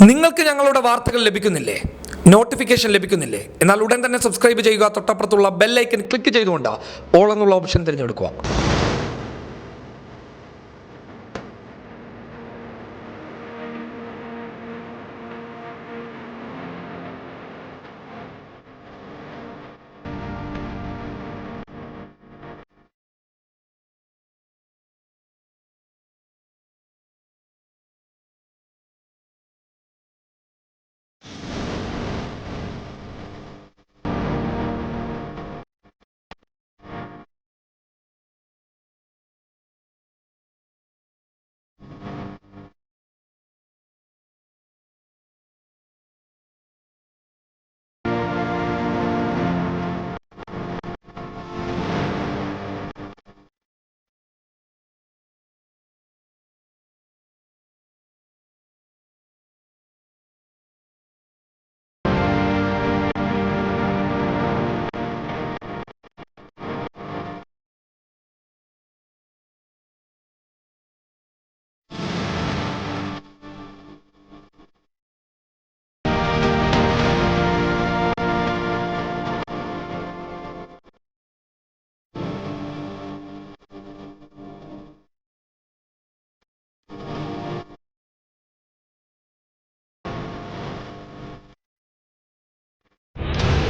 നിങ്ങൾക്ക് ഞങ്ങളുടെ വാർത്തകൾ ലഭിക്കുന്നില്ലേ? നോട്ടിഫിക്കേഷൻ ലഭിക്കുന്നില്ലേ? എന്നാൽ ഉടൻ തന്നെ സബ്സ്ക്രൈബ് ചെയ്യുക. തൊട്ടപ്പുറത്തുള്ള ബെല്ലൈക്കൻ ക്ലിക്ക് ചെയ്തുകൊണ്ട് ഓൾ എന്നുള്ള ഓപ്ഷൻ തിരഞ്ഞെടുക്കുക.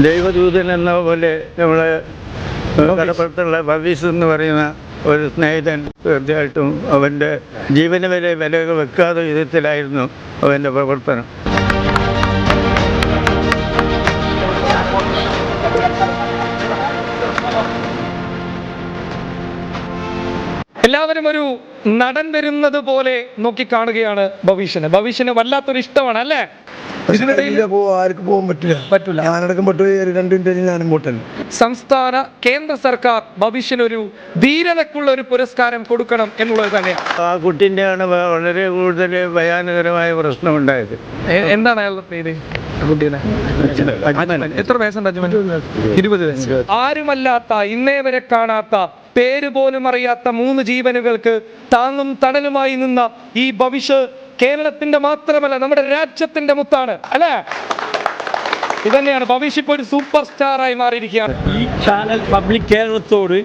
ദൈവദൂതൻ എന്ന പോലെ നമ്മളെ കടപ്പുറത്തുള്ള ഭവീസ് എന്ന് പറയുന്ന ഒരു സ്നേഹിതൻ തീർച്ചയായിട്ടും അവന്റെ ജീവന് വരെ വില വെക്കാത്ത വിധത്തിലായിരുന്നു അവന്റെ പ്രവർത്തനം. എല്ലാവരും ഒരു നടൻ വരുന്നത് പോലെ നോക്കിക്കാണുകയാണ് ഭവിഷ്യന്. ഭവിഷ്യന് വല്ലാത്തൊരു ഇഷ്ടമാണ് അല്ലേ? ഇതിനിടയിൽ ആർക്ക് പോകാൻ പറ്റില്ല. പറ്റില്ല ഞാനടക്കം പെട്ടു രണ്ട് മിനിറ്റ് ഞാനും പോട്ടൻ സംസ്ഥാന കേന്ദ്ര സർക്കാർ ഭവിഷ്യനൊരു ധീരതക്കുള്ള ഒരു പുരസ്കാരം കൊടുക്കണം എന്നുള്ളത് തന്നെയാണ്. ആ കുട്ടിന്റെയാണ് ആണ് വളരെ കൂടുതൽ ഭയാനകരമായ പ്രശ്നം ഉണ്ടായത് എന്താണ് അയാളുടെ പേര്? എത്ര വയസ്സുണ്ട് അജ്മൻ ഇരുപത് വയസ്സ്. ആരുമല്ലാത്ത ഇന്നേ വരെ കാണാത്ത പേര് പോലും അറിയാത്ത മൂന്ന് ജീവനുകൾക്ക് താങ്ങും തണലുമായി നിന്ന ഈ ഭവിഷ്യ കേരളത്തിന്റെ മാത്രമല്ല നമ്മുടെ രാജ്യത്തിന്റെ മുത്താണ് അല്ലേ? ഇതന്നെയാണ് ഭവിഷ്യ ഇപ്പോൾ ഒരു സൂപ്പർ സ്റ്റാറായി മാറിയിരിക്കുകയാണ്. ഈ ചാനൽ പബ്ലിക് കേരളത്തോട്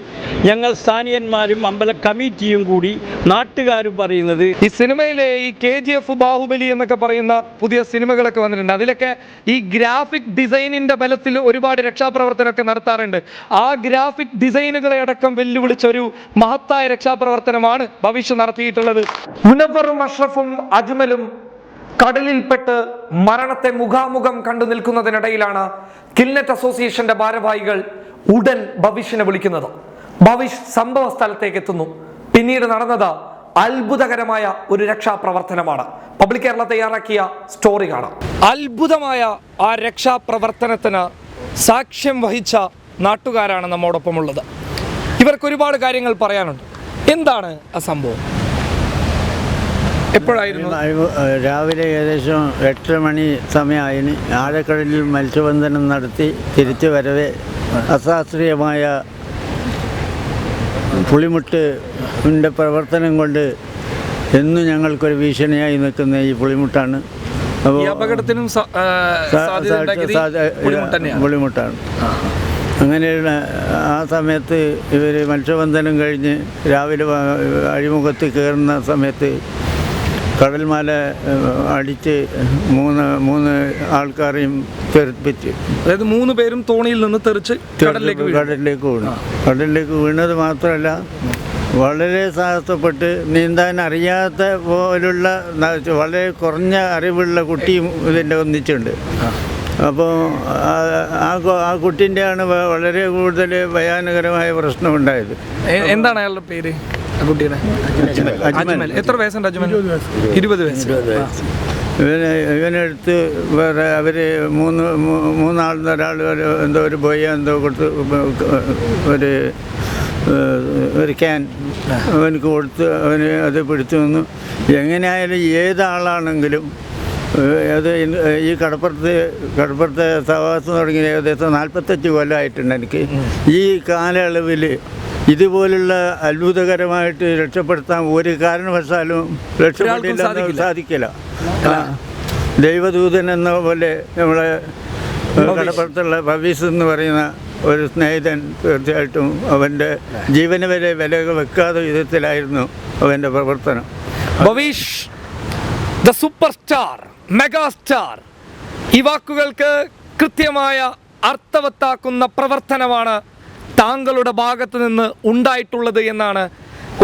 ഞങ്ങൾ സ്ഥാനീയന്മാരും അമ്പല കമ്മിറ്റിയും കൂടി നാട്ടുകാരും പറയുന്നത് ഈ സിനിമയിലെ ഈ കെ ജി എഫ് ബാഹുബലി എന്നൊക്കെ പറയുന്ന പുതിയ സിനിമകളൊക്കെ വന്നിട്ടുണ്ട്. അതിലൊക്കെ ഈ ഗ്രാഫിക് ഡിസൈനിന്റെ ബലത്തിൽ ഒരുപാട് രക്ഷാപ്രവർത്തനമൊക്കെ നടത്താറുണ്ട്. ആ ഗ്രാഫിക് ഡിസൈനുകളെ അടക്കം വെല്ലുവിളിച്ച ഒരു മഹത്തായ രക്ഷാപ്രവർത്തനമാണ് ഭവിഷ്യ നടത്തിയിട്ടുള്ളത്. മുനവറും അഷ്റഫും അജ്മലും കടലിൽപ്പെട്ട് മരണത്തെ മുഖാമുഖം കണ്ടു നിൽക്കുന്നതിനിടയിലാണ് കിൽനെറ്റ് അസോസിയേഷന്റെ ഭാരവാഹികൾ ഉടൻ ഭവിഷ്യനെ വിളിക്കുന്നത്. ഭവിഷ് സംഭവ സ്ഥലത്തേക്ക് എത്തുന്നു. പിന്നീട് നടന്നത് അത്ഭുതകരമായ ഒരു രക്ഷാപ്രവർത്തനമാണ്. പബ്ലിക് കേരള തയ്യാറാക്കിയ സ്റ്റോറി കാണാം. അത്ഭുതമായ ആ രക്ഷാപ്രവർത്തനത്തിന് സാക്ഷ്യം വഹിച്ച നാട്ടുകാരാണ് നമ്മോടൊപ്പമുള്ളത്. ഇവർക്ക് ഒരുപാട് കാര്യങ്ങൾ പറയാനുണ്ട്. എന്താണ് ആ സംഭവം? എപ്പോഴായിരുന്നു? രാവിലെ ഏകദേശം എട്ടര മണി സമയമായിന്. ആഴക്കടലിൽ മത്സ്യബന്ധനം നടത്തി തിരിച്ചു വരവെ. അശാസ്ത്രീയമായ പുളിമുട്ടിന്റെ പ്രവർത്തനം കൊണ്ട് എന്നും ഞങ്ങൾക്കൊരു ഭീഷണിയായി നിൽക്കുന്ന ഈ പുളിമുട്ടാണ്. അപ്പോൾ അപകടത്തിനും. പുളിമുട്ടാണ്. അങ്ങനെയുള്ള ആ സമയത്ത് ഇവർ മത്സ്യബന്ധനം കഴിഞ്ഞ് രാവിലെ അഴിമുഖത്ത് കയറുന്ന സമയത്ത് കടൽമാല അടിച്ച് മൂന്ന് മൂന്ന് ആൾക്കാരെയും തെറിപ്പിച്ച്. അതായത് മൂന്ന് പേരും തോണിയിൽ നിന്ന് തെറിച്ച് കടലിലേക്ക് വീണു. കടലിലേക്ക് വീണു. കടലിലേക്ക് വീണത് മാത്രമല്ല വളരെ സാഹസപ്പെട്ട് നീന്താൻ അറിയാത്ത പോലുള്ള വളരെ കുറഞ്ഞ അറിവുള്ള കുട്ടിയും ഇതിന്റെ ഒന്നിച്ചുണ്ട്. അപ്പോൾ ആ ആ കുട്ടിന്റെയാണ് വളരെ കൂടുതൽ ഭയാനകരമായ പ്രശ്നം ഉണ്ടായത് എന്താണ് അയാളുടെ പേര്? കുട്ടിയുടെ? അജ്മൽ. എത്ര വയസ്സുണ്ട് അജ്മൽ? ഇരുപത് വയസ്സ്. ഇവന് ഇവനെടുത്ത് വേറെ അവർ മൂന്ന് മൂന്നാളിൽ ഒരാൾ ഒരു എന്തോ ഒരു ബോയ എന്തോ കൊടുത്ത് ഒരു ഒരു ക്യാൻ അവനക്ക് കൊടുത്ത് അവന് അത് പിടിച്ചു നിന്നു എങ്ങനെയായാലും ഏതാളാണെങ്കിലും അത് ഈ കടപ്പുറത്ത് കടപ്പുറത്തെ സഹവാസം തുടങ്ങി ഏകദേശം നാൽപ്പത്തഞ്ച് കൊല്ലമായിട്ടുണ്ട് എനിക്ക്. ഈ കാലയളവിൽ ഇതുപോലുള്ള അത്ഭുതകരമായിട്ട് രക്ഷപ്പെടുത്താൻ ഒരു കാരണവശാലും രക്ഷപ്പെടില്ല സാധിക്കില്ല. സാധിക്കില്ല. ദൈവദൂതൻ എന്ന പോലെ നമ്മളെ കടപ്പുറത്തുള്ള ഭവീസ് എന്ന് പറയുന്ന ഒരു സ്നേഹിതൻ തീർച്ചയായിട്ടും അവന്റെ ജീവന് വരെ വില വെക്കാതെ വിധത്തിലായിരുന്നു അവന്റെ പ്രവർത്തനം. Bhavish the super star. Mega star ഈ വാക്കുകൾക്ക് കൃത്യമായ അർത്ഥവത്താക്കുന്ന പ്രവർത്തനമാണ് താങ്കളുടെ ഭാഗത്ത് നിന്ന് ഉണ്ടായിട്ടുള്ളത് എന്നാണ്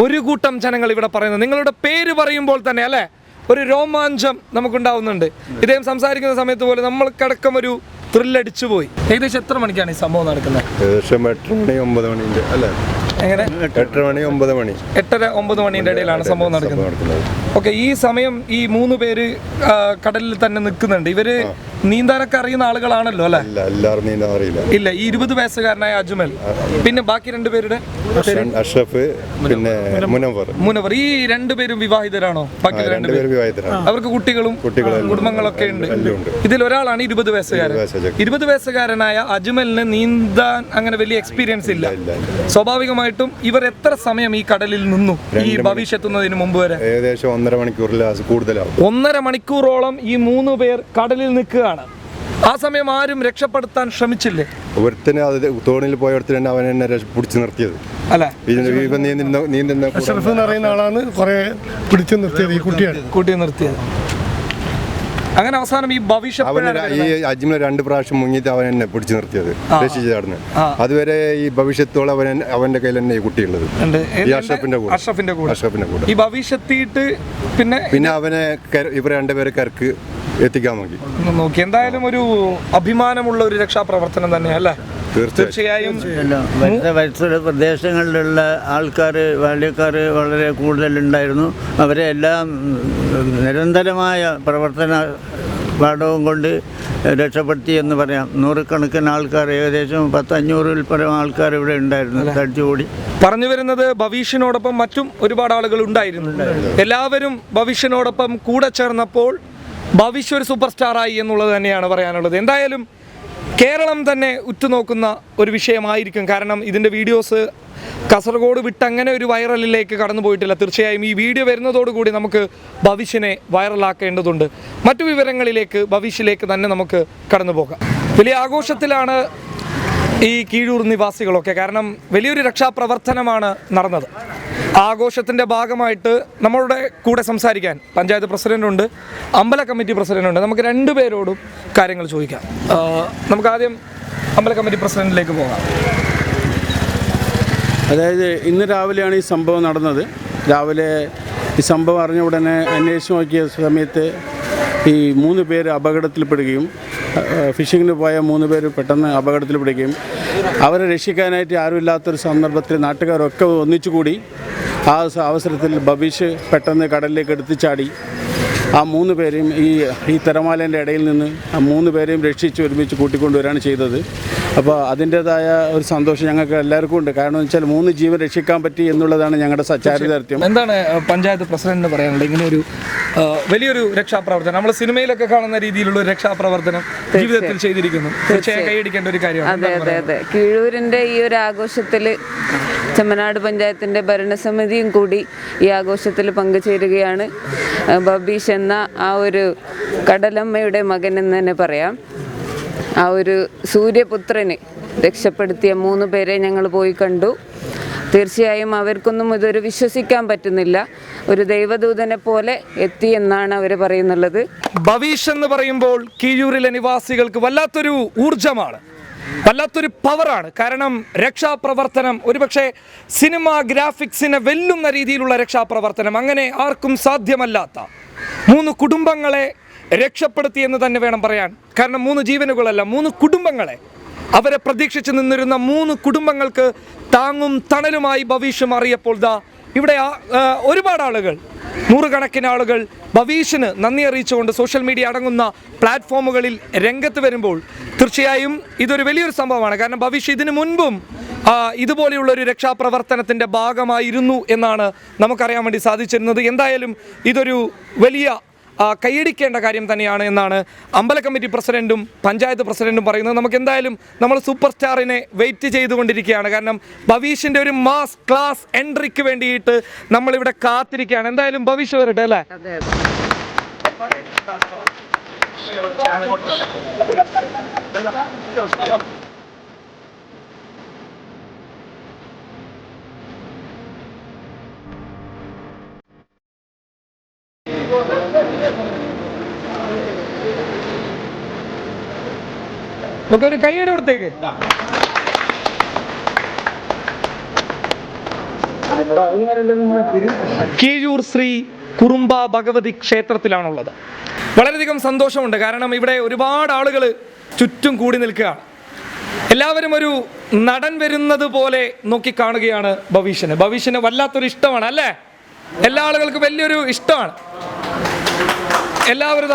ഒരു കൂട്ടം ജനങ്ങൾ ഇവിടെ പറയുന്നത്. നിങ്ങളുടെ പേര് പറയുമ്പോൾ തന്നെ അല്ലേ? ഒരു രോമാഞ്ചം നമുക്കുണ്ടാവുന്നുണ്ട്. ഇദ്ദേഹം സംസാരിക്കുന്ന സമയത്ത് പോലെ നമ്മൾക്കടക്കം ഒരു ത്രില്ലടിച്ചു പോയി. ഏകദേശം എത്ര മണിക്കാണ് ഈ സംഭവം നടക്കുന്നത്? ഏകദേശം എട്ട് മണി ഒമ്പത് മണിന്റെ അല്ലേ? എങ്ങനെ? എട്ടര മണി ഒമ്പത് മണി. എട്ടര ഒമ്പത് മണിയുടെ ഇടയിലാണ് സംഭവം നടക്കുന്നത്. ഓക്കെ ഈ സമയം ഈ മൂന്ന് പേര് കടലിൽ തന്നെ നിൽക്കുന്നുണ്ട്. ഇവർ നീന്താനൊക്കെ അറിയുന്ന ആളുകളാണല്ലോ അല്ലെ? ഇല്ല എല്ലാവരും നീന്താൻ അറിയില്ല. ഇല്ല ഈ ഇരുപത് വയസ്സുകാരനായ അജ്മൽ. പിന്നെ ബാക്കി രണ്ടുപേരുടെ അഷ്റഫ് പിന്നെ മുനവർ. മുനവർ. ഈ രണ്ടുപേരും വിവാഹിതരാണോ? ബാക്കി രണ്ടുപേരും വിവാഹിതരാണ്. അവർക്ക് കുട്ടികളും കുടുംബങ്ങളൊക്കെ ഉണ്ട് ഇതിൽ ഒരാളാണ് ഇരുപത് വയസ്സുകാരൻ. ഇരുപത് വയസ്സുകാരനായ അജ്മലിന് നീന്താൻ അങ്ങനെ വലിയ എക്സ്പീരിയൻസ് ഇല്ല. ഇല്ല, ഇല്ല. സ്വാഭാവികമായിട്ടും ഇവർ എത്ര സമയം ഈ കടലിൽ നിന്നു? ഈ ഭവിഷ്യത്തുന്നതിന് മുമ്പ് വരെ? ഏകദേശം ഒന്നര മണിക്കൂറിൽ കൂടുതലാവും. ഒന്നര മണിക്കൂറോളം ഈ മൂന്ന് പേർ കടലിൽ നിൽക്കുകയാണ്. ആ സമയം ആരും രക്ഷപ്പെടുത്താൻ ശ്രമിച്ചില്ലേ? ഒരുത്തനെ അത് തോണിയിൽ പോയ ഒരുത്തനെ അവൻ എന്നെ പിടിച്ചു നിർത്തിയത്. അല്ലെ? നീന്തുന്ന നീന്തുന്ന എന്ന് പറയുന്ന ആളാണ് കുറെ പിടിച്ചു നിർത്തിയത് ഈ കുട്ടിയാണ് കൂട്ടി നിർത്തിയത്. അങ്ങനെ അവസാനം ഈ ഭവിഷ്യ ഈ അജ്മൽ രണ്ട് പ്രാവശ്യം മുങ്ങിയിട്ട് അവൻ എന്നെ പിടിച്ചു നിർത്തിയത്. രക്ഷിച്ചു ചാടുന്നത് അതുവരെ ഈ ഭവിഷ്യത്തോളം അവൻ അവന്റെ കയ്യിൽ തന്നെ ഈ കുട്ടിയുള്ളത്. ഈ അഷ്റഫിന്റെ കൂടെ. അഷ്റഫിന്റെ കൂടെ. അഷ്റഫിന്റെ കൂടെ. ഈ ഭവിഷ്യത്തിയിട്ട് പിന്നെ പിന്നെ അവനെ ഇവരെ രണ്ടുപേരെ കരക്ക് എത്തിക്കാൻ നോക്കി. നോക്കി. എന്തായാലും ഒരു അഭിമാനമുള്ള ഒരു രക്ഷാപ്രവർത്തനം തന്നെയല്ലേ? തീർച്ചയായും. പരിസര പ്രദേശങ്ങളിലുള്ള ആൾക്കാർ ബാല്യക്കാർ വളരെ കൂടുതലുണ്ടായിരുന്നു. അവരെ എല്ലാം നിരന്തരമായ പ്രവർത്തന പാഠവും കൊണ്ട് രക്ഷപ്പെടുത്തി എന്ന് പറയാം. നൂറുകണക്കിന് ആൾക്കാർ ഏകദേശം പത്തഞ്ഞൂറിൽ പരം ആൾക്കാർ ഇവിടെ ഉണ്ടായിരുന്നു തടിച്ചുകൂടി പറഞ്ഞു വരുന്നത് ഭവിഷ്യനോടൊപ്പം മറ്റും ഒരുപാട് ആളുകൾ ഉണ്ടായിരുന്നു. എല്ലാവരും ഭവിഷ്യനോടൊപ്പം കൂടെ ചേർന്നപ്പോൾ ഭവിഷ്യ ഒരു സൂപ്പർ സ്റ്റാറായി എന്നുള്ളത് തന്നെയാണ് പറയാനുള്ളത്. എന്തായാലും കേരളം തന്നെ ഉറ്റുനോക്കുന്ന ഒരു വിഷയമായിരിക്കും. കാരണം ഇതിന്റെ വീഡിയോസ് കാസർഗോഡ് വിട്ട് അങ്ങനെ ഒരു വൈറലിലേക്ക് കടന്നു പോയിട്ടില്ല. തീർച്ചയായും ഈ വീഡിയോ വരുന്നതോടുകൂടി നമുക്ക് ഭവിഷ്യനെ വൈറലാക്കേണ്ടതുണ്ട്. മറ്റു വിവരങ്ങളിലേക്ക് ഭവിഷ്യയിലേക്ക് തന്നെ നമുക്ക് കടന്നു പോകാം. വലിയ ആഘോഷത്തിലാണ് ഈ കീഴൂർ നിവാസികളൊക്കെ. കാരണം വലിയൊരു രക്ഷാപ്രവർത്തനമാണ് നടന്നത്. ആഘോഷത്തിന്റെ ഭാഗമായിട്ട് നമ്മളുടെ കൂടെ സംസാരിക്കാൻ പഞ്ചായത്ത് പ്രസിഡന്റ് ഉണ്ട് അമ്പല കമ്മിറ്റി പ്രസിഡന്റ് ഉണ്ട് നമുക്ക് രണ്ടുപേരോടും കാര്യങ്ങൾ ചോദിക്കാം. നമുക്ക് ആദ്യം അമ്പല കമ്മിറ്റി പ്രസിഡന്റിലേക്ക് പോകാം. അതായത് ഇന്ന് രാവിലെയാണ് ഈ സംഭവം നടന്നത്. രാവിലെ ഈ സംഭവം അറിഞ്ഞ ഉടനെ അന്വേഷിച്ച് നോക്കിയ സമയത്ത് ഈ മൂന്ന് പേര് അപകടത്തിൽപ്പെടുകയും ഫിഷിങ്ങിന് പോയ മൂന്ന് പേര് പെട്ടെന്ന് അപകടത്തിൽ പിടിക്കുകയും അവരെ രക്ഷിക്കാനായിട്ട് ആരുമില്ലാത്തൊരു സന്ദർഭത്തിൽ നാട്ടുകാരൊക്കെ ഒന്നിച്ചുകൂടി ആ അവസരത്തിൽ ബബീഷ് പെട്ടെന്ന് കടലിലേക്ക് എടുത്തു ചാടി ആ മൂന്ന് പേരെയും ഈ ഈ തിരമാലേന്റെ ഇടയിൽ നിന്ന് ആ മൂന്ന് പേരെയും രക്ഷിച്ച് ഒരുമിച്ച് കൂട്ടിക്കൊണ്ടുവരികയാണ് ചെയ്തത്. അപ്പോൾ അതിന്റേതായ ഒരു സന്തോഷം ഞങ്ങൾക്ക് എല്ലാവർക്കും ഉണ്ട്. കാരണം എന്ന് വെച്ചാൽ മൂന്ന് ജീവൻ രക്ഷിക്കാൻ പറ്റി എന്നുള്ളതാണ് ഞങ്ങളുടെ സച്ചാരിതാർത്ഥ്യം എന്താണ് പഞ്ചായത്ത് പ്രസിഡന്റിന് പറയാനുള്ളത്? ഇങ്ങനെ ഒരു വലിയൊരു രക്ഷാപ്രവർത്തനം. നമ്മൾ സിനിമയിലൊക്കെ കാണുന്ന രീതിയിലുള്ള ഒരു രക്ഷാപ്രവർത്തനം ജീവിതത്തിൽ ചെയ്തിരിക്കുന്നു. തീർച്ചയായും കൈയടിക്കേണ്ട ഒരു കാര്യമാണ്. അതെ അതെ അതെ. കീഴൂരിന്റെ ഈ ഒരു ആഘോഷത്തിൽ ചെമ്മനാട് പഞ്ചായത്തിന്റെ ഭരണസമിതിയും കൂടി ഈ ആഘോഷത്തിൽ പങ്കുചേരുകയാണ്. ബബീഷ് എന്ന ആ ഒരു കടലമ്മയുടെ മകൻ എന്ന് തന്നെ പറയാം. ആ ഒരു സൂര്യപുത്രനെ രക്ഷപ്പെടുത്തിയ മൂന്ന് പേരെ ഞങ്ങൾ പോയി കണ്ടു. തീർച്ചയായും അവർക്കൊന്നും ഇതൊരു വിശ്വസിക്കാൻ പറ്റുന്നില്ല. ഒരു ദൈവദൂതനെ പോലെ എത്തി എന്നാണ് അവർ പറയുന്നുള്ളത്. ഭവീഷ് എന്ന് പറയുമ്പോൾ കീഴൂരിലെ നിവാസികൾക്ക് വല്ലാത്തൊരു ഊർജമാണ് വല്ലാത്തൊരു പവറാണ്. കാരണം രക്ഷാപ്രവർത്തനം ഒരുപക്ഷെ സിനിമ ഗ്രാഫിക്സിനെ വെല്ലുന്ന രീതിയിലുള്ള രക്ഷാപ്രവർത്തനം അങ്ങനെ ആർക്കും സാധ്യമല്ലാത്ത മൂന്ന് കുടുംബങ്ങളെ രക്ഷപ്പെടുത്തി എന്ന് തന്നെ വേണം പറയാൻ. കാരണം മൂന്ന് ജീവനുകളല്ല മൂന്ന് കുടുംബങ്ങളെ അവരെ പ്രതീക്ഷിച്ച് നിന്നിരുന്ന മൂന്ന് കുടുംബങ്ങൾക്ക് താങ്ങും തണലുമായി ഭവിഷ്യം അറിയപ്പോൾ ദാ ഇവിടെ ഒരുപാട് ആളുകൾ നൂറുകണക്കിന് ആളുകൾ ഭവീഷിന് നന്ദി അറിയിച്ചുകൊണ്ട് സോഷ്യൽ മീഡിയ അടങ്ങുന്ന പ്ലാറ്റ്ഫോമുകളിൽ രംഗത്ത് വരുമ്പോൾ തീർച്ചയായും ഇതൊരു വലിയൊരു സംഭവമാണ്. കാരണം ഭവീഷ് ഇതിനു മുൻപും ഇതുപോലെയുള്ള ഒരു രക്ഷാപ്രവർത്തനത്തിന്റെ ഭാഗമായിരുന്നു എന്നാണ് നമുക്കറിയാൻ വേണ്ടി സാധിച്ചിരുന്നത്. എന്തായാലും ഇതൊരു വലിയ കൈയടിക്കേണ്ട കാര്യം തന്നെയാണ് എന്നാണ് അമ്പല കമ്മിറ്റി പ്രസിഡന്റും പഞ്ചായത്ത് പ്രസിഡന്റും പറയുന്നത്. നമുക്ക് എന്തായാലും നമ്മൾ സൂപ്പർ സ്റ്റാറിനെ വെയിറ്റ് ചെയ്തുകൊണ്ടിരിക്കുകയാണ്. കാരണം ഭവീഷിന്റെ ഒരു മാസ് ക്ലാസ് എൻട്രിക്ക് വേണ്ടിയിട്ട് നമ്മളിവിടെ കാത്തിരിക്കുകയാണ്. എന്തായാലും ഭവിഷ് വരട്ടെ അല്ലേ? നമുക്ക് ഒരു കൈയുടെ പുറത്തേക്ക് കീഴൂർ ശ്രീ കുറുമ്പ ഭഗവതി ക്ഷേത്രത്തിലാണുള്ളത്. വളരെയധികം സന്തോഷമുണ്ട്. കാരണം ഇവിടെ ഒരുപാട് ആളുകൾ ചുറ്റും കൂടി നിൽക്കുകയാണ്. എല്ലാവരും ഒരു നടൻ വരുന്നത് പോലെ നോക്കി കാണുകയാണ് ഭവിഷ്യന് ഭവിഷ്യന് വല്ലാത്തൊരു ഇഷ്ടമാണ് അല്ലേ? എല്ലാ ആളുകൾക്കും വലിയൊരു ഇഷ്ടമാണ്. എല്ലാവരും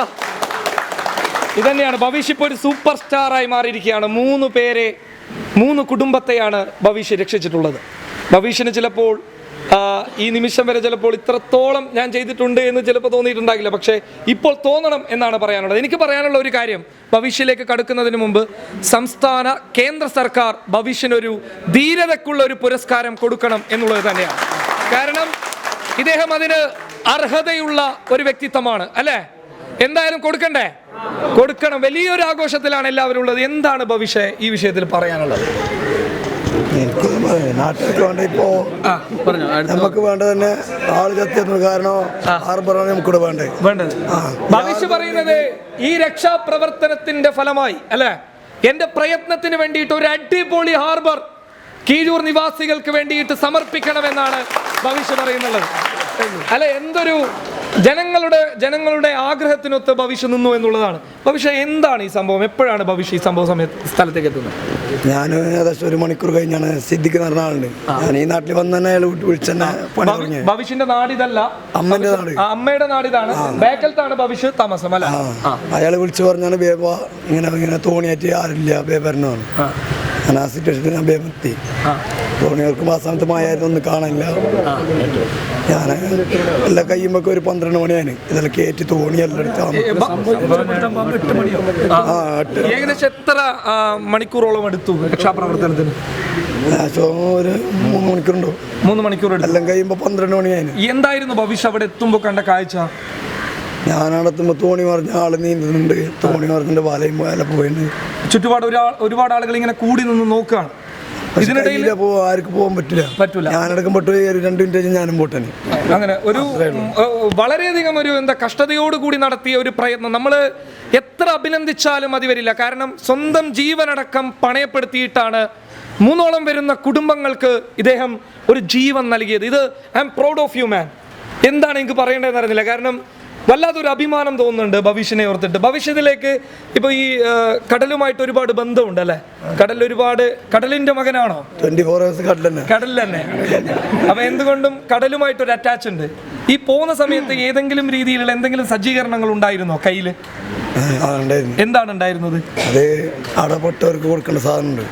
ഇതന്നെയാണ് ഭവിഷ്യപ്പ് ഒരു സൂപ്പർ സ്റ്റാറായി മാറിയിരിക്കുകയാണ്. മൂന്ന് പേരെ മൂന്ന് കുടുംബത്തെയാണ് ഭവിഷ്യ രക്ഷിച്ചിട്ടുള്ളത്. ഭവിഷ്യന് ചിലപ്പോൾ ഈ നിമിഷം വരെ ചിലപ്പോൾ ഇത്രത്തോളം ഞാൻ ചെയ്തിട്ടുണ്ട് എന്ന് ചിലപ്പോൾ തോന്നിയിട്ടുണ്ടാകില്ല. പക്ഷേ ഇപ്പോൾ തോന്നണം എന്നാണ് പറയാനുള്ളത്. എനിക്ക് പറയാനുള്ള ഒരു കാര്യം ഭവിഷ്യയിലേക്ക് കടക്കുന്നതിന് മുമ്പ് സംസ്ഥാന കേന്ദ്ര സർക്കാർ ഭവിഷ്യനൊരു ധീരതക്കുള്ള ഒരു പുരസ്കാരം കൊടുക്കണം എന്നുള്ളത് തന്നെയാണ്. കാരണം ഇദ്ദേഹം അതിന് അർഹതയുള്ള ഒരു വ്യക്തിത്വമാണ് അല്ലേ? എന്തായാലും കൊടുക്കണ്ടേ? കൊടുക്കണം. വലിയൊരു ആഘോഷത്തിലാണ് എല്ലാവരും ഉള്ളത്. എന്താണ് ഭവിഷ്യ ഈ വിഷയത്തിൽ പറയാനുള്ളത്? നാട്ടിലേക്ക് വേണ്ട ഇപ്പോ നമുക്ക് വേണ്ട തന്നെ ആൾ ചത്തിയെന്നു കാരണം ഹാർബറാണ് നമുക്കിവിടെ വേണ്ടത്. വേണ്ടത് ഭവിഷ്യ പറയുന്നത് ഈ രക്ഷാപ്രവർത്തനത്തിന്റെ ഫലമായി അല്ലെ? എന്റെ പ്രയത്നത്തിന് വേണ്ടിയിട്ട് ഒരു അടിപൊളി ഹാർബർ കീഴൂർ നിവാസികൾക്ക് വേണ്ടിയിട്ട് സമർപ്പിക്കണമെന്നാണ് ഭവിഷ്യ പറയുന്നുള്ളത്. അല്ല എന്തൊരു ജനങ്ങളുടെ ജനങ്ങളുടെ ആഗ്രഹത്തിനൊത്ത് ഭവിഷ്യ നിന്നു എന്നുള്ളതാണ്. ഭവിഷ്യ എന്താണ് ഈ സംഭവം? എപ്പോഴാണ് ഭവിഷ്യ ഈ സംഭവ സമയത്ത് സ്ഥലത്തേക്ക് എത്തുന്നത്? ഞാൻ ഏകദേശം ഒരു മണിക്കൂർ കഴിഞ്ഞാണ് സിദ്ദിഖ് എന്ന് പറഞ്ഞ ആളുണ്ട്. ഞാൻ ഈ നാട്ടിൽ വന്ന തന്നെ അയാൾ ഭവിഷ്യന്റെ നാടിതല്ല. അമ്മന്റെ നാട്. അമ്മയുടെ അമ്മയുടെ നാടിതാണ്. ബേക്കലത്താണ് ഭവിഷ്യ താമസം അല്ല? അയാൾ വിളിച്ചു പറഞ്ഞാണ് ബേബ ഇങ്ങനെ ഇങ്ങനെ തോണിയായിട്ട് ആരില്ല ബേബറിന് പറഞ്ഞു ഞാൻ ആ സിറ്റുവേഷനിൽ ഞാൻ ബേബെത്തി തോണികൾക്ക് ആ സമയത്ത് മായായിരുന്നു ഒന്നും കാണാനില്ല ഞാൻ എല്ലാം കഴിയുമ്പോൾ ഒരു പന്ത്രണ്ട് മണിയാണ് ഇതെല്ലാം കയറ്റി തോണി എല്ലാം ആ ഏകദേശം എത്ര മണിക്കൂറോളം എടുത്തു രക്ഷാപ്രവർത്തനത്തിന്? ഒരു മൂന്ന് മണിക്കൂറുണ്ടോ. മൂന്ന് മണിക്കൂർ എല്ലാം കഴിയുമ്പോൾ പന്ത്രണ്ട് മണിയായിരുന്നു എന്തായിരുന്നു ഭവിഷ്യ അവിടെ എത്തുമ്പോൾ കണ്ട കാഴ്ച? ഞാനടത്തുമ്പോൾ തോണി മറിഞ്ഞ ആൾ നീന്തുന്നുണ്ട്. തോണി മറിഞ്ഞിട്ട് വലയും വല പോയിട്ടുണ്ട് ചുറ്റുപാട് ഒരാൾ ഒരുപാട് ആളുകൾ ഇങ്ങനെ കൂടി നിന്ന് നോക്കുകയാണ്. ഇതിനിടയിൽ ആർക്കും പോകാൻ പറ്റില്ല. പറ്റില്ല ഞാനടക്കം പെട്ടു രണ്ട് മിനിറ്റ് ഞാനും പോട്ടെ അങ്ങനെ ഒരു വളരെയധികം ഒരു എന്താ കഷ്ടതയോട് കൂടി നടത്തിയ ഒരു പ്രയത്നം. നമ്മൾ എത്ര അഭിനന്ദിച്ചാലും അത് വരില്ല. കാരണം സ്വന്തം ജീവനടക്കം പണയപ്പെടുത്തിയിട്ടാണ് മൂന്നോളം വരുന്ന കുടുംബങ്ങൾക്ക് ഇദ്ദേഹം ഒരു ജീവൻ നൽകിയത്. ഇത് I'm proud of you man. എന്താണ് എനിക്ക് പറയേണ്ടതെന്ന് അറിഞ്ഞില്ല. കാരണം വല്ലാത്തൊരു അഭിമാനം തോന്നുന്നുണ്ട് ഭവിഷ്യനെ ഓർത്തിട്ട്. ഭവിഷ്യത്തിലേക്ക് ഇപ്പൊ ഈ കടലുമായിട്ട് ഒരുപാട് ബന്ധമുണ്ട് അല്ലേ കടൽ ഒരുപാട് കടലിന്റെ മകനാണോ? ട്വന്റി ഫോർ ഹവേഴ്സ് കടൽ തന്നെ. കടൽ തന്നെ. അപ്പൊ എന്തുകൊണ്ടും കടലുമായിട്ട് ഒരു അറ്റാച്ച് ഉണ്ട് ഈ പോകുന്ന സമയത്ത് ഏതെങ്കിലും രീതിയിലുള്ള എന്തെങ്കിലും സജ്ജീകരണങ്ങൾ ഉണ്ടായിരുന്നോ കയ്യിൽ? ആ, എന്താണ് ഉണ്ടായിരുന്നത്? അത് അടപ്പെട്ടവർക്ക് പെട്ടവർക്ക് കൊടുക്കേണ്ട സാധനമുണ്ട്.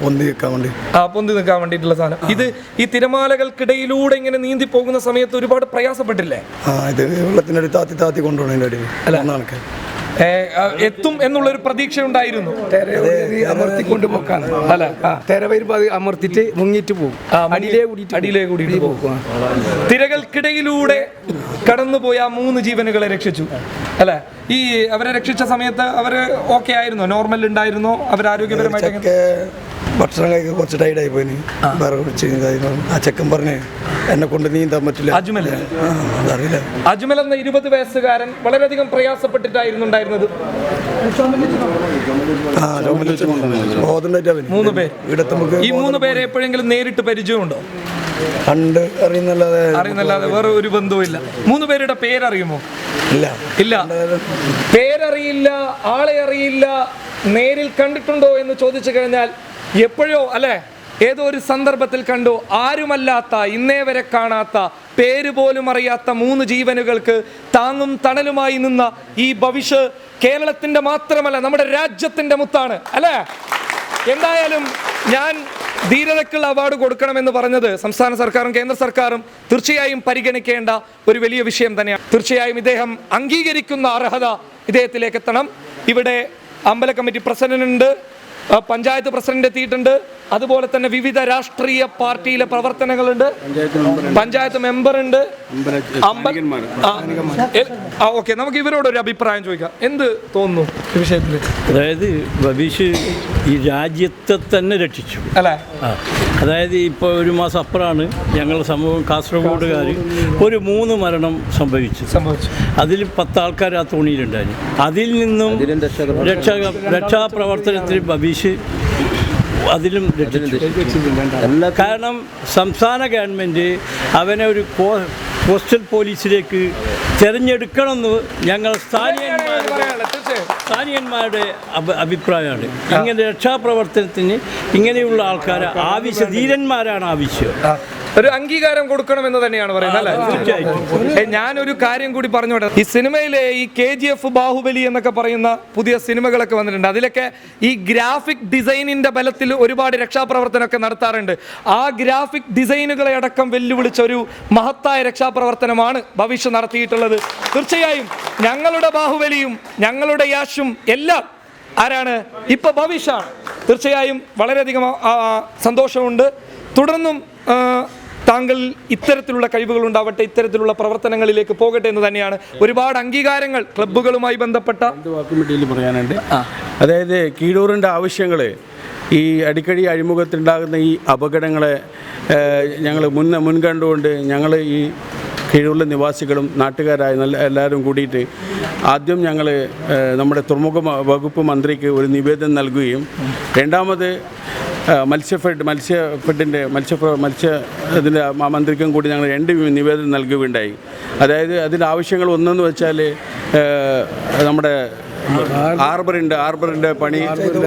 പൊന്തി നിൽക്കാൻ വേണ്ടി. ആ പൊന്തി നിൽക്കാൻ വേണ്ടിയിട്ടുള്ള സാധനം. ഇത് ഈ തിരമാലകൾക്കിടയിലൂടെ ഇങ്ങനെ നീന്തി പോകുന്ന സമയത്ത് ഒരുപാട് പ്രയാസപ്പെട്ടില്ലേ? ആ ഇത് വെള്ളത്തിന്റെ അടുത്ത് താത്തി താത്തി കൊണ്ടുപോകണതിന്റെ അടിയിൽ അല്ല. എത്തും എന്നുള്ളൊരു പ്രതീക്ഷ ഉണ്ടായിരുന്നു അമർത്തിക്കൊണ്ട് പോക്കാണ് അല്ല? തെര വരുമ്പോ അത് അമർത്തിട്ട് മുങ്ങിട്ട് പോകും അടിയിലേ കൂടി അടിയിലേ കൂടി പോകും തിരകൾക്കിടയിലൂടെ കടന്നുപോയ ആ മൂന്ന് ജീവനുകളെ രക്ഷിച്ചു. അല്ല? ഈ അവരെ രക്ഷിച്ച സമയത്ത് അവർ ഓക്കെ ആയിരുന്നോ? നോർമൽ ഉണ്ടായിരുന്നോ? അവർ ആരോഗ്യപരമായിട്ട് ഭക്ഷണം കഴിക്കാൻ കുറച്ച് ടൈഡായി പോയിന് വേറെ കുറച്ച് കാര്യങ്ങളും. ആ ചെക്കൻ പറഞ്ഞേ എന്നെ കൊണ്ട് നീന്താൻ പറ്റില്ല. അജ്മൽ. അതറിയില്ല. അജ്മൽ എന്ന ഇരുപത് വയസ്സുകാരൻ വളരെയധികം പ്രയാസപ്പെട്ടിട്ടായിരുന്നു ഉണ്ടായിരുന്നത്. മൂന്ന് പേര്. ഈ മൂന്ന് പേരെ എപ്പോഴെങ്കിലും നേരിട്ട് പരിചയമുണ്ടോ? കണ്ട് അറിയുന്നല്ലാതെ അറിയുന്നല്ലാതെ വേറെ ഒരു ബന്ധവും ഇല്ല മൂന്ന് പേരുടെ പേരറിയുമോ? ഇല്ല. ഇല്ല. പേരറിയില്ല ആളെ അറിയില്ല നേരിൽ കണ്ടിട്ടുണ്ടോ എന്ന് ചോദിച്ചു കഴിഞ്ഞാൽ എപ്പോഴോ അല്ലെ? ഏതോ ഒരു സന്ദർഭത്തിൽ കണ്ടു ആരുമല്ലാത്ത ഇന്നേ വരെ കാണാത്ത പേര് പോലും അറിയാത്ത മൂന്ന് ജീവനുകൾക്ക് താങ്ങും തണലുമായി നിന്ന ഈ ഭവിഷ്യ കേരളത്തിന്റെ മാത്രമല്ല നമ്മുടെ രാജ്യത്തിന്റെ മുത്താണ് അല്ലേ? എന്തായാലും ഞാൻ ധീരതയ്ക്കുള്ള അവാർഡ് കൊടുക്കണമെന്ന് പറഞ്ഞത് സംസ്ഥാന സർക്കാരും കേന്ദ്ര സർക്കാരും തീർച്ചയായും പരിഗണിക്കേണ്ട ഒരു വലിയ വിഷയം തന്നെയാണ്. തീർച്ചയായും ഇദ്ദേഹം അംഗീകരിക്കുന്ന അർഹത ഇദ്ദേഹത്തിലേക്ക് എത്തണം. ഇവിടെ അമ്പല കമ്മിറ്റി പ്രസിഡന്റ് പഞ്ചായത്ത് പ്രസിഡന്റ് എത്തിയിട്ടുണ്ട്. അതുപോലെ തന്നെ വിവിധ രാഷ്ട്രീയ പാർട്ടിയിലെ പ്രവർത്തനങ്ങളുണ്ട്. പഞ്ചായത്ത് മെമ്പർ ഉണ്ട് ഓക്കെ. നമുക്ക് ഇവരോട് ഒരു അഭിപ്രായം ചോദിക്കാം. എന്ത് തോന്നുന്നു ഈ വിഷയത്തിൽ അതായത് ബബീഷ് ഈ രാജ്യത്തെ തന്നെ രക്ഷിച്ചു. അല്ലേ? അതായത് ഇപ്പോൾ ഒരു മാസം അപ്പുറമാണ് ഞങ്ങളുടെ സംഭവം കാസർഗോഡുകാർ ഒരു മൂന്ന് മരണം സംഭവിച്ചു. സംഭവിച്ചു. അതിൽ പത്ത് ആൾക്കാർ ആ തോണിയിലുണ്ടായിരുന്നു. അതിൽ നിന്നും രക്ഷാ രക്ഷാപ്രവർത്തനത്തിൽ ബബീഷ് അതിലും രക്ഷിച്ചു. കാരണം സംസ്ഥാന ഗവൺമെന്റ് അവനെ ഒരു പോസ്റ്റൽ കോസ്റ്റൽ പോലീസിലേക്ക് തിരഞ്ഞെടുക്കണമെന്ന് ഞങ്ങൾ സ്ഥാനീയന്മാർ സ്ഥാനീയന്മാരുടെ അഭിപ്രായമാണ്. ഇങ്ങനെ രക്ഷാപ്രവർത്തനത്തിന് ഇങ്ങനെയുള്ള ആൾക്കാർ ആവശ്യം ധീരന്മാരാണ് ആവശ്യം. ഒരു അംഗീകാരം കൊടുക്കണം എന്ന് തന്നെയാണ് പറയുന്നത് അല്ലെ? ഞാനൊരു കാര്യം കൂടി പറഞ്ഞോട്ടെ ഈ സിനിമയിലെ ഈ കെ ജി എഫ് ബാഹുബലി എന്നൊക്കെ പറയുന്ന പുതിയ സിനിമകളൊക്കെ വന്നിട്ടുണ്ട്. അതിലൊക്കെ ഈ ഗ്രാഫിക് ഡിസൈനിന്റെ ബലത്തിൽ ഒരുപാട് രക്ഷാപ്രവർത്തനമൊക്കെ നടത്താറുണ്ട്. ആ ഗ്രാഫിക് ഡിസൈനുകളെ അടക്കം വെല്ലുവിളിച്ച ഒരു മഹത്തായ രക്ഷാപ്രവർത്തനമാണ് ഭവിഷ്യ നടത്തിയിട്ടുള്ളത്. തീർച്ചയായും ഞങ്ങളുടെ ബാഹുബലിയും ഞങ്ങളുടെ യാഷും എല്ലാം ആരാണ്? ഇപ്പൊ ഭവിഷാണ്. തീർച്ചയായും വളരെയധികം സന്തോഷമുണ്ട്. തുടർന്നും താങ്കൾ ഇത്തരത്തിലുള്ള കഴിവുകൾ ഉണ്ടാവട്ടെ ഇത്തരത്തിലുള്ള പ്രവർത്തനങ്ങളിലേക്ക് പോകട്ടെ എന്ന് തന്നെയാണ്. ഒരുപാട് അംഗീകാരങ്ങൾ ക്ലബ്ബുകളുമായി ബന്ധപ്പെട്ട പറയാനുണ്ട്. അതായത് കീഴൂറിന്റെ ആവശ്യങ്ങൾ ഈ അടിക്കടി അഴിമുഖത്തുണ്ടാകുന്ന ഈ അപകടങ്ങളെ ഞങ്ങൾ മുൻ മുൻകണ്ടുകൊണ്ട് ഞങ്ങൾ ഈ കീഴൂരിലെ നിവാസികളും നാട്ടുകാരായ നല്ല എല്ലാവരും കൂടിയിട്ട് ആദ്യം ഞങ്ങൾ നമ്മുടെ തുറമുഖ വകുപ്പ് മന്ത്രിക്ക് ഒരു നിവേദനം നൽകുകയും രണ്ടാമത് മത്സ്യഫെഡ് മത്സ്യഫെഡിന്റെ മത്സ്യ മത്സ്യ ഇതിന്റെ മന്ത്രിക്കും കൂടി ഞങ്ങൾ രണ്ട് നിവേദനം നൽകുകയുണ്ടായി. അതായത് അതിന്റെ ആവശ്യങ്ങൾ ഒന്നെന്ന് വെച്ചാൽ നമ്മുടെ ഹാർബറിന്റെ ഹാർബറിന്റെ പണി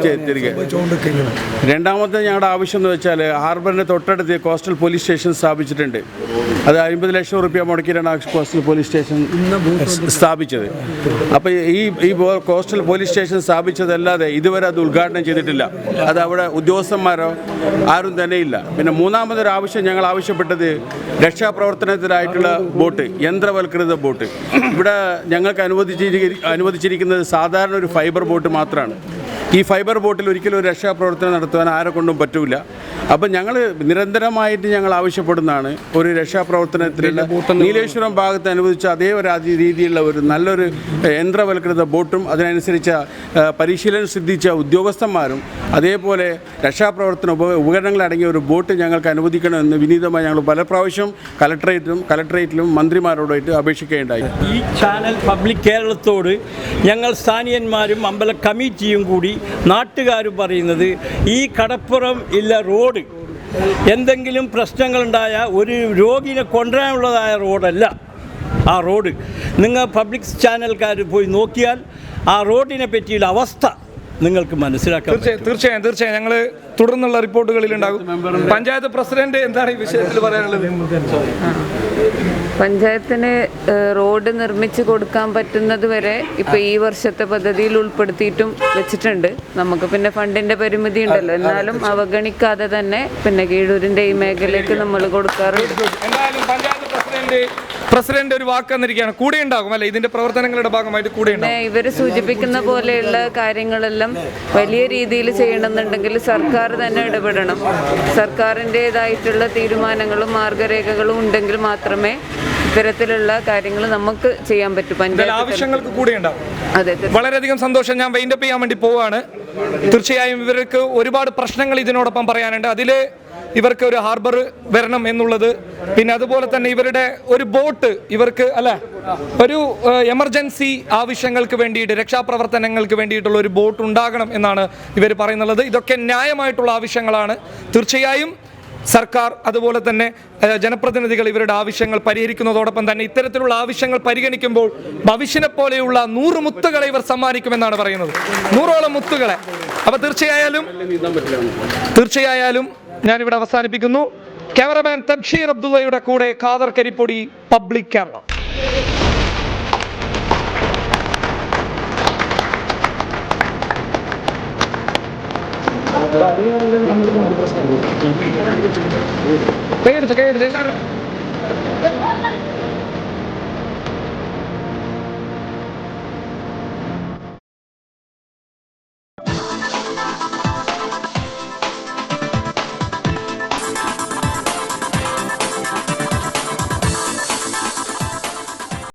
ചെയ്തിരിക്കുക രണ്ടാമത്തെ ഞങ്ങളുടെ ആവശ്യം എന്ന് വെച്ചാൽ ഹാർബറിന്റെ തൊട്ടടുത്ത് കോസ്റ്റൽ പോലീസ് സ്റ്റേഷൻ സ്ഥാപിച്ചിട്ടുണ്ട്. അത് അമ്പത് ലക്ഷം റുപ്യ മുടക്കിയിട്ടാണ് കോസ്റ്റൽ പോലീസ് സ്റ്റേഷൻ സ്ഥാപിച്ചത്. അപ്പോൾ ഈ ഈ കോസ്റ്റൽ പോലീസ് സ്റ്റേഷൻ സ്ഥാപിച്ചതല്ലാതെ ഇതുവരെ അത് ഉദ്ഘാടനം ചെയ്തിട്ടില്ല. അത് അവിടെ ഉദ്യോഗസ്ഥന്മാരോ ആരും തന്നെ ഇല്ല. പിന്നെ മൂന്നാമതൊരു ആവശ്യം ഞങ്ങൾ ആവശ്യപ്പെട്ടത് രക്ഷാപ്രവർത്തനത്തിനായിട്ടുള്ള ബോട്ട് യന്ത്രവൽകൃത ബോട്ട്. ഇവിടെ ഞങ്ങൾക്ക് അനുവദിച്ചിരിക്കുന്നത് അനുവദിച്ചിരിക്കുന്നത് സാധാരണ ഒരു ഫൈബർ ബോട്ട് മാത്രമാണ് ഈ ഫൈബർ ബോട്ടിൽ ഒരിക്കലും ഒരു രക്ഷാപ്രവർത്തനം നടത്തുവാൻ ആരെ കൊണ്ടും പറ്റൂല. അപ്പം ഞങ്ങൾ നിരന്തരമായിട്ട് ഞങ്ങൾ ആവശ്യപ്പെടുന്നതാണ് ഒരു രക്ഷാപ്രവർത്തനത്തിലുള്ള നീലേശ്വരം ഭാഗത്ത് അനുവദിച്ച അതേ ഒരു രീതിയിലുള്ള ഒരു നല്ലൊരു യന്ത്രവൽകൃത ബോട്ടും അതിനനുസരിച്ച പരിശീലനം സിദ്ധിച്ച ഉദ്യോഗസ്ഥന്മാരും അതേപോലെ രക്ഷാപ്രവർത്തന ഉപ ഉപകരണങ്ങൾ അടങ്ങിയ ഒരു ബോട്ട് ഞങ്ങൾക്ക് അനുവദിക്കണമെന്ന് വിനീതമായി ഞങ്ങൾ പല പ്രാവശ്യം കലക്ടറേറ്റിലും കലക്ടറേറ്റിലും മന്ത്രിമാരോടായിട്ട് അപേക്ഷിക്കുകയുണ്ടായി. ഈ ചാനൽ പബ്ലിക് കേരളത്തോട് ഞങ്ങൾ സ്ഥാനീയന്മാരും അമ്പല കമ്മിറ്റിയും കൂടി നാട്ടുകാരും പറയുന്നത് ഈ കടപ്പുറം ഇല്ല റോഡ്. എന്തെങ്കിലും പ്രശ്നങ്ങളുണ്ടായ ഒരു രോഗിനെ കൊണ്ടുവരാനുള്ളതായ റോഡല്ല ആ റോഡ്. നിങ്ങൾ പബ്ലിക് ചാനൽക്കാർ പോയി നോക്കിയാൽ ആ റോഡിനെ പറ്റിയുള്ള അവസ്ഥ നിങ്ങൾക്ക് മനസ്സിലാക്കാം തീർച്ചയായും തീർച്ചയായും തീർച്ചയായും. ഞങ്ങൾ തുടർന്നുള്ള റിപ്പോർട്ടുകളിൽ ഉണ്ടാകും പഞ്ചായത്ത് പ്രസിഡന്റ് എന്താണ് ഈ വിഷയത്തിൽ പറയാനുള്ളത്? പഞ്ചായത്തിന് റോഡ് നിർമ്മിച്ചു കൊടുക്കാൻ പറ്റുന്നത് വരെ ഇപ്പൊ ഈ വർഷത്തെ പദ്ധതിയിൽ ഉൾപ്പെടുത്തിയിട്ടും വെച്ചിട്ടുണ്ട്. നമുക്ക് പിന്നെ ഫണ്ടിന്റെ പരിമിതി ഉണ്ടല്ലോ. എന്നാലും അവഗണിക്കാതെ തന്നെ പിന്നെ കീഴൂരിന്റെ ഈ മേഖലയ്ക്ക് നമ്മൾ കൊടുക്കാറുണ്ട്. പ്രസിഡന്റ് ഒരു വാക്ക് തന്നിരിക്കുകയാണ്. കൂടെ ഉണ്ടാകും അല്ലെ? ഇതിന്റെ പ്രവർത്തനങ്ങളുടെ ഭാഗമായിട്ട് കൂടെ ഉണ്ടാകും. ഇവർ സൂചിപ്പിക്കുന്ന പോലെയുള്ള കാര്യങ്ങളെല്ലാം വലിയ രീതിയിൽ ചെയ്യണമെന്നുണ്ടെങ്കിൽ സർക്കാർ തന്നെ ഇടപെടണം. സർക്കാരിന്റെതായിട്ടുള്ള തീരുമാനങ്ങളും മാർഗരേഖകളും ഉണ്ടെങ്കിൽ മാത്രമേ ഇത്തരത്തിലുള്ള കാര്യങ്ങൾ നമുക്ക് ചെയ്യാൻ പറ്റൂ. ആവശ്യങ്ങൾക്ക് കൂടെ ഉണ്ടാകും. അതെ. വളരെയധികം സന്തോഷം. ഞാൻ വൈൻഡപ്പ് ചെയ്യാൻ വേണ്ടി പോവാണ്. തീർച്ചയായും ഇവർക്ക് ഒരുപാട് പ്രശ്നങ്ങൾ ഇതിനോടൊപ്പം പറയാനുണ്ട്. അതിൽ ഇവർക്ക് ഒരു ഹാർബർ വരണം എന്നുള്ളത്. പിന്നെ അതുപോലെ തന്നെ ഇവരുടെ ഒരു ബോട്ട് ഇവർക്ക് അല്ല? ഒരു എമർജൻസി ആവശ്യങ്ങൾക്ക് വേണ്ടിയിട്ട് രക്ഷാപ്രവർത്തനങ്ങൾക്ക് വേണ്ടിയിട്ടുള്ള ഒരു ബോട്ട് ഉണ്ടാകണം എന്നാണ് ഇവർ പറയുന്നുള്ളത്. ഇതൊക്കെ ന്യായമായിട്ടുള്ള ആവശ്യങ്ങളാണ്. തീർച്ചയായും സർക്കാർ അതുപോലെ തന്നെ ജനപ്രതിനിധികൾ ഇവരുടെ ആവശ്യങ്ങൾ പരിഹരിക്കുന്നതോടൊപ്പം തന്നെ ഇത്തരത്തിലുള്ള ആവശ്യങ്ങൾ പരിഗണിക്കുമ്പോൾ ഭവിഷ്യനെ പോലെയുള്ള നൂറ് മുത്തുകളെ ഇവർ സമ്മാനിക്കുമെന്നാണ് പറയുന്നത്. നൂറോളം മുത്തുകളെ. അപ്പൊ തീർച്ചയായാലും തീർച്ചയായാലും ഞാനിവിടെ അവസാനിപ്പിക്കുന്നു. ക്യാമറമാൻ തബ്ഷീർ അബ്ദുള്ളയുടെ കൂടെ ഖാദർ കരിപ്പൊടി പബ്ലിക് കേരള. കൈയെടുത്ത് കൈയെടുത്ത്